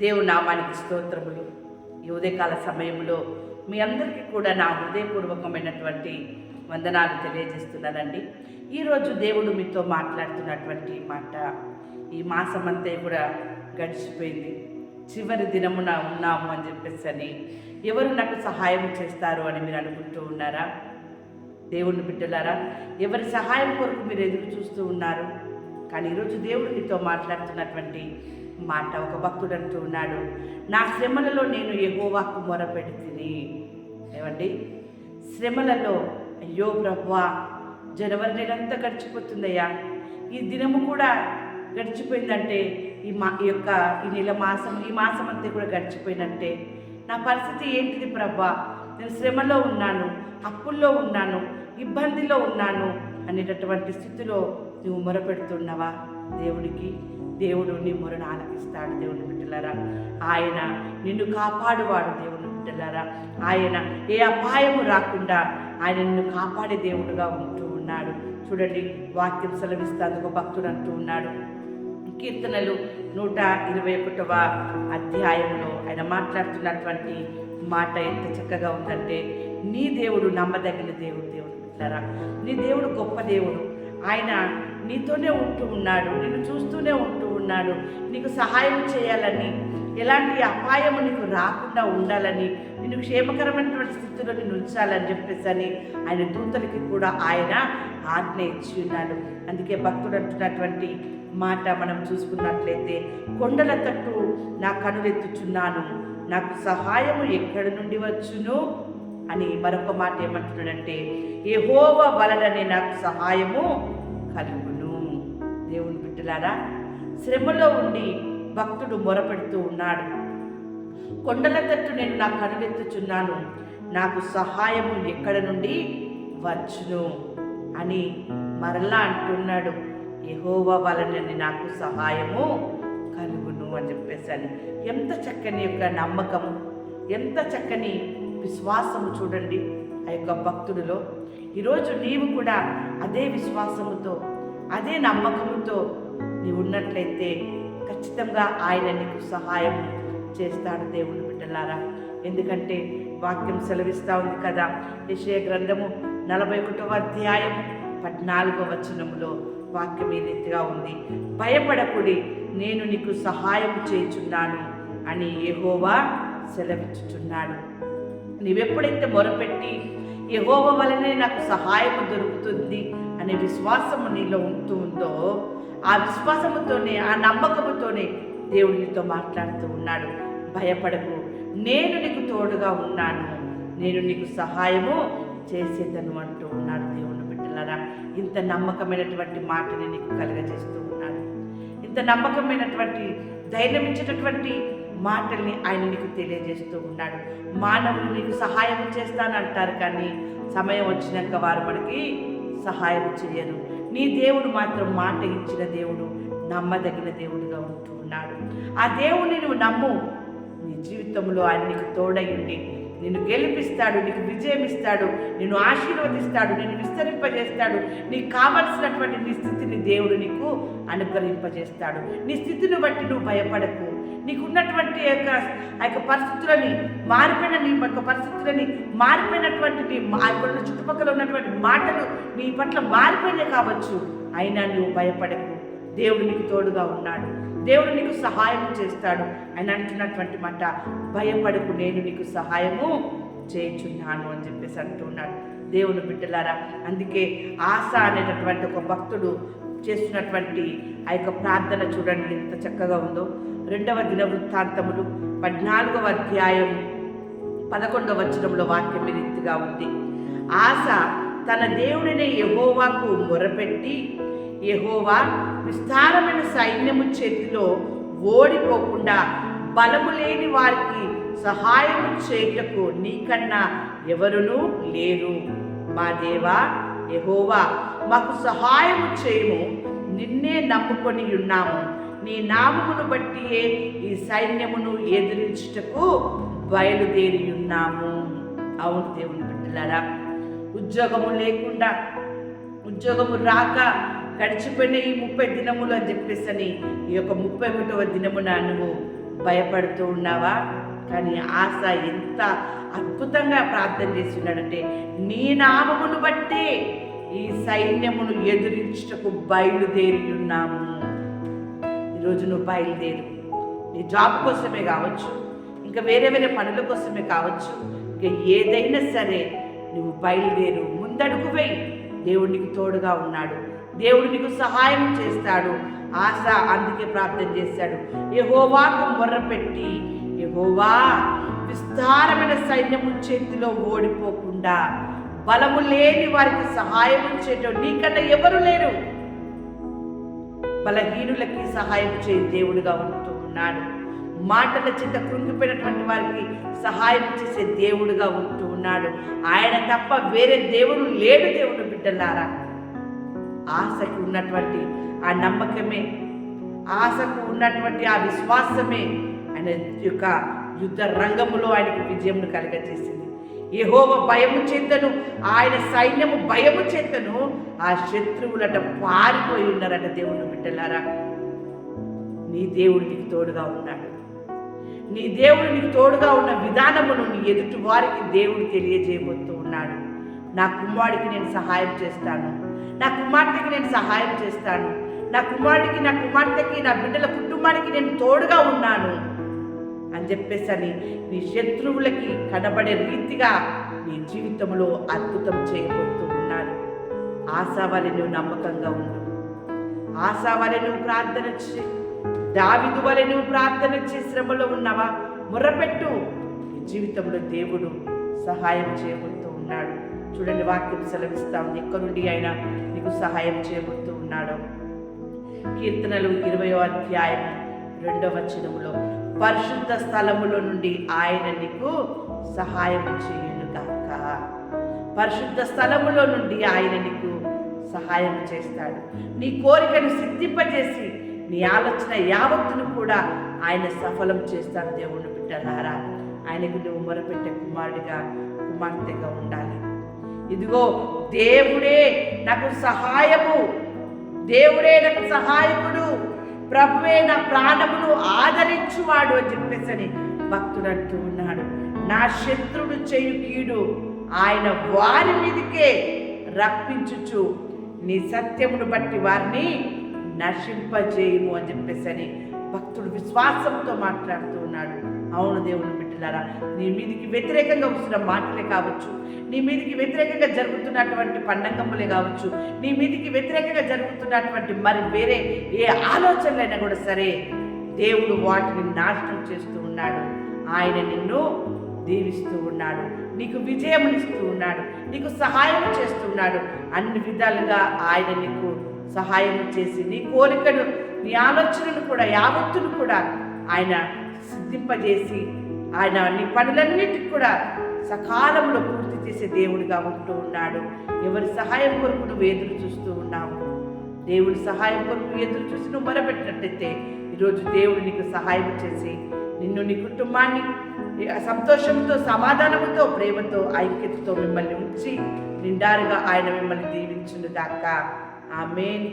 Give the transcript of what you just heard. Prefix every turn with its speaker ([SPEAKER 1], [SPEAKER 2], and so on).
[SPEAKER 1] దేవుని నామానికి స్తోత్రములు. ఈ ఉదయకాల సమయంలో మీ అందరికీ కూడా నా హృదయపూర్వకమైనటువంటి వందనాలు తెలియజేస్తున్నానండి. ఈరోజు దేవుడు మీతో మాట్లాడుతున్నటువంటి మాట ఈ మాసం అంతా కూడా గడిచిపోయింది. చివరి దినమున ఉన్నాము అని చెప్పేసి అని ఎవరు నాకు సహాయం చేస్తారు అని మీరు అనుకుంటూ ఉన్నారా? దేవుని బిడ్డలారా ఎవరి సహాయం కొరకు మీరు ఎదురు చూస్తూ ఉన్నారు? కానీ ఈరోజు దేవుడు మీతో మాట్లాడుతున్నటువంటి మాట ఒక భక్తుడు అంటూ ఉన్నాడు నా శ్రమలలో నేను ఎగోవాకు మొరపెడితిని ఏమండి? శ్రమలలో అయ్యో ప్రభువా జనవరి నెలంతా గడిచిపోతుందయ్యా. ఈ దినము కూడా గడిచిపోయిందంటే ఈ మా ఈ యొక్క ఈ నెల మాసం ఈ మాసం అంతా కూడా గడిచిపోయినట్టే నా పరిస్థితి ఏంటిది ప్రభా? నేను శ్రమలో ఉన్నాను అప్పుల్లో ఉన్నాను ఇబ్బందిలో ఉన్నాను అనేటటువంటి స్థితిలో నువ్వు మొరపెడుతున్నావా దేవుడికి దేవుడు నీ మొరను ఆలకిస్తాడు దేవుని బిడ్డలారా. ఆయన నిన్ను కాపాడువాడు దేవుని బిడ్డలారా. ఆయన ఏ అపాయము రాకుండా ఆయన నిన్ను కాపాడే దేవుడుగా ఉంటూ ఉన్నాడు. చూడండి వాక్యం సెలవిస్తాను ఒక భక్తుడు అంటూ ఉన్నాడు. కీర్తనలు నూట ఇరవై ఒకటవ అధ్యాయంలో ఆయన మాట్లాడుతున్నటువంటి మాట ఎంత చక్కగా ఉందంటే నీ దేవుడు నమ్మదగిన దేవుడు దేవుడు నీ దేవుడు గొప్ప దేవుడు. ఆయన నీతోనే ఉంటూ ఉన్నాడు నిన్ను చూస్తూనే ఉంటూ ఉన్నాడు. నీకు సహాయం చేయాలని ఎలాంటి అపాయము నీకు రాకుండా ఉండాలని నిన్ను క్షేమకరమైనటువంటి స్థితిలో నిన్ను ఉంచాలని చెప్పేసి అని ఆయన దూతలకి కూడా ఆయన ఆజ్ఞ ఇచ్చి ఉన్నాడు. అందుకే భక్తుడు అంటున్నటువంటి మాట మనం చూసుకున్నట్లయితే కొండల తట్టు నా కనులెత్తుచున్నాను నాకు సహాయము ఎక్కడి నుండి వచ్చును? అని మరొక మాట ఏమంటున్నాడంటే యెహోవ వలననే నాకు సహాయము కలుగును. దేవుని బిడ్డలారా శ్రమలో ఉండి భక్తుడు మొరపెడుతూ ఉన్నాడు. కొండల తట్టు నేను నా కనులెత్తుచున్నాను నాకు సహాయము ఎక్కడ నుండి వచ్చును అని మరలా అంటున్నాడు. యహోవా వలనని నాకు సహాయము కలుగును అని చెప్పేసాను ఎంత చక్కని యొక్క నమ్మకము ఎంత చక్కని విశ్వాసము చూడండి ఆ యొక్క భక్తుడిలో. ఈరోజు నీవు కూడా అదే విశ్వాసముతో అదే నమ్మకంతో నీవు ఉన్నట్లయితే ఖచ్చితంగా ఆయన నీకు సహాయం చేస్తాడు దేవుని బిడ్డలారా. ఎందుకంటే వాక్యం సెలవిస్తూ ఉంది కదా విషయ గ్రంథము నలభై ఒకటవ అధ్యాయం పద్నాలుగో వచనంలో వాక్యం ఈ రీతిగా ఉంది. భయపడకుడి నేను నీకు సహాయం చేయుచున్నాను అని ఏహోవా సెలవిచ్చుచున్నాడు. నీవెప్పుడైతే మొరపెట్టి ఏహోవ వలనే నాకు సహాయం దొరుకుతుంది అనే విశ్వాసము నీలో ఉంటూ ఉందో ఆ విశ్వాసముతోనే ఆ నమ్మకముతోనే దేవుడు నీతో మాట్లాడుతూ ఉన్నాడు. భయపడకు. నేను నీకు తోడుగా ఉన్నాను. నేను నీకు సహాయము చేసేదను అంటూ ఉన్నాడు దేవుని బిడ్డలారా. ఇంత నమ్మకమైనటువంటి మాటని నీకు కలుగజేస్తూ ఉన్నాడు. ఇంత నమ్మకమైనటువంటి ధైర్యం ఇచ్చేటటువంటి మాటల్ని ఆయన నీకు తెలియజేస్తూ ఉన్నాడు. మానవులు నీకు సహాయం చేస్తానంటారు కానీ సమయం వచ్చినాక వారు మనకి సహాయం చేయరు నీ దేవుడు మాత్రం మాట ఇచ్చిన దేవుడు నమ్మదగిన దేవుడుగా ఉంటూ ఉన్నాడు. ఆ దేవుడిని నువ్వు నమ్ము. నీ జీవితంలో ఆయన నీకు తోడయుండి నిన్ను గెలిపిస్తాడు నీకు విజయం ఇస్తాడు నిన్ను ఆశీర్వదిస్తాడు నిన్ను విస్తరింపజేస్తాడు. నీకు కావలసినటువంటి నీ స్థితిని దేవుడు నీకు అనుగ్రహింపజేస్తాడు. నీ స్థితిని బట్టి నువ్వు భయపడకు. నీకు ఉన్నటువంటి యొక్క ఆ యొక్క పరిస్థితులని మారిపోయిన నీ యొక్క పరిస్థితులని మారిపోయినటువంటి నీ ఆ యొక్క చుట్టుపక్కల ఉన్నటువంటి మాటలు నీ పట్ల మారిపోయినాయి కావచ్చు. అయినా నువ్వు భయపడకు. దేవుడు నీకు తోడుగా ఉన్నాడు. దేవుడు నీకు సహాయం చేస్తాడు. అని అంటున్నటువంటి మాట భయపడకు నేను నీకు సహాయము చేయించున్నాను అని చెప్పేసి అంటున్నాడు దేవుని బిడ్డలారా అందుకే ఆశ అనేటటువంటి ఒక భక్తుడు చేస్తున్నటువంటి ఆ యొక్క ప్రార్థన చూడండి ఎంత చక్కగా ఉందో. రెండవ దిన వృత్తాంతములు పద్నాలుగవ అధ్యాయం పదకొండవ వచనంలో వాక్యం ఈ రీతిగా ఉంది. ఆశ తన దేవుడిని యహోవాకు మొరపెట్టి యహోవా విస్తారమైన సైన్యము చేతిలో ఓడిపోకుండా బలము లేని వారికి సహాయం చేయుటకు నీకన్నా ఎవరునూ లేరు. మా దేవా యహోవా మాకు సహాయము చేయము. నిన్నే నమ్ముకొని ఉన్నాము. నీ నామమును బట్టియే ఈ సైన్యమును ఎదిరించుటకు బయలుదేరి ఉన్నాము అవును దేవుని బిడ్డలారా ఉద్యోగము లేకుండా ఉద్యోగము రాక గడిచిపోయిన ఈ ముప్పై దినములు అని చెప్పేసి అని ఈ యొక్క ముప్పై ఒకటవ దినమున నువ్వు భయపడుతూ ఉన్నావా? కానీ ఆశ ఎంత అద్భుతంగా ప్రార్థన చేస్తున్నాడంటే నీ నామమును బట్టి ఈ సైన్యమును ఎదురించుటకు బయలుదేరి ఉన్నాము ఈరోజు నువ్వు బయలుదేరు. నీ జాబ్ కోసమే కావచ్చు ఇంకా వేరే వేరే పనుల కోసమే కావచ్చు ఇంకా ఏదైనా సరే నువ్వు బయలుదేరు. ముందడుగు వేయి. దేవుడు నీకు తోడుగా ఉన్నాడు. దేవుడు నీకు సహాయం చేస్తాడు. ఆశ అందుకే ప్రార్థన చేశాడు. యెహోవాకు మొర్రపెట్టి యహోవా విస్తారమైన సైన్యము చేతిలో ఓడిపోకుండా బలము లేని వారికి సహాయం చేయటం నీకన్నా ఎవరు లేరు. బలహీనులకి సహాయం చేయి దేవుడుగా ఉంటూ ఉన్నాడు. మాటల చేత కృంగిపోయినటువంటి వారికి సహాయం చేసే దేవుడుగా ఉంటూ ఉన్నాడు. ఆయన తప్ప వేరే దేవుడు లేడు దేవుడు బిడ్డలారా. ఆశకు ఉన్నటువంటి ఆ నమ్మకమే ఆశకు ఉన్నటువంటి ఆ విశ్వాసమే ఆయన యొక్క యుద్ధ రంగములో ఆయనకి విజయమును కలగజేసింది. యహోవ భయము చేతను ఆయన సైన్యము భయము చేతను ఆ శత్రువులట పారిపోయి ఉన్నారట దేవుని బిడ్డలారా. నీ దేవుడు నీకు తోడుగా ఉన్నాడు. నీ దేవుడు నీకు తోడుగా ఉన్న విధానమును నీ ఎదుటి వారికి దేవుడు తెలియజేయబోతూ ఉన్నాడు. నా కుమారుడికి నేను సహాయం చేస్తాను. నా కుమార్తెకి నేను సహాయం చేస్తాను. నా కుమారుడికి నా కుమార్తెకి నా బిడ్డల కుటుంబానికి నేను తోడుగా ఉన్నాను. అని చెప్పేసి అని నీ శత్రువులకి కనబడే రీతిగా నీ జీవితంలో అద్భుతం చేయబోతూ ఉన్నాడు ఆశావలి నువ్వు నమ్మకంగా ఉండు. ఆశావలి నువ్వు ప్రార్థన చే దావిదు వలె నువ్వు ప్రార్థన చే శ్రమలో ఉన్నావా? మొర్రపెట్టు నీ జీవితంలో దేవుడు సహాయం చేయబోతూ ఉన్నాడు. చూడండి వాక్యం సెలవిస్తా ఉంది. ఎక్కడి నుండి ఆయన నీకు సహాయం చేయబోతూ ఉన్నాడు. కీర్తనలు ఇరవయో అధ్యాయం రెండవ వచనములో పరిశుద్ధ స్థలములో నుండి ఆయన నీకు సహాయం చేయునుగాక. పరిశుద్ధ స్థలములో నుండి ఆయన నీకు సహాయం చేస్తాడు. నీ కోరికను సిద్ధింపజేసి నీ ఆలోచన యావత్తును కూడా ఆయన సఫలం చేస్తాడు దేవుని బిడ్డలారా. ఆయనకు నువ్వు మొరపెట్టే కుమారుడిగా కుమార్తెగా ఉండాలి. ఇదిగో దేవుడే నాకు సహాయము. దేవుడే నాకు సహాయకుడు. ప్రభువే నా ప్రాణమును ఆదరించువాడు అని చెప్పేసి అని భక్తుడు అంటూ ఉన్నాడు. నా శత్రుడు చేయు కీడు ఆయన వారి మీదకే రప్పించుచు నీ సత్యమును బట్టి వారిని నశింపజేయము అని చెప్పేసి అని భక్తుడు విశ్వాసంతో మాట్లాడుతూ ఉన్నాడు. అవును దేవుని బిడ్డలారా నీ మీదికి వ్యతిరేకంగా వస్తున్న మాటలే కావచ్చు నీ మీదికి వ్యతిరేకంగా జరుగుతున్నటువంటి పండంగములే కావచ్చు నీ మీదికి వ్యతిరేకంగా జరుగుతున్నటువంటి మరి వేరే ఏ ఆలోచనలైనా కూడా సరే దేవుడు వాటిని నాశనం చేస్తూ ఉన్నాడు. ఆయన నిన్ను దీవిస్తూ ఉన్నాడు నీకు విజయమునిస్తూ ఉన్నాడు నీకు సహాయం చేస్తున్నాడు అన్ని విధాలుగా ఆయన నీకు సహాయం చేసి నీ కోరికను నీ ఆలోచనను కూడా యావత్తును కూడా ఆయన సిద్ధింపజేసి ఆయన నీ పనులన్నిటికి కూడా సకాలంలో పూర్తి చేసే దేవుడిగా ఉంటూ ఉన్నాడు. ఎవరి సహాయం కొరకు నువ్వు ఎదురు చూస్తూ ఉన్నావు? దేవుడి సహాయం కొరకు ఎదురు చూసి నువ్వు మొరపెట్టినట్టయితే ఈరోజు దేవుడు నీకు సహాయం చేసి నిన్ను నీ కుటుంబాన్ని సంతోషంతో సమాధానంతో ప్రేమతో ఐక్యతతో మిమ్మల్ని ఉంచి నిండారుగా ఆయన మిమ్మల్ని దీవించును దాకా ఆమెన్.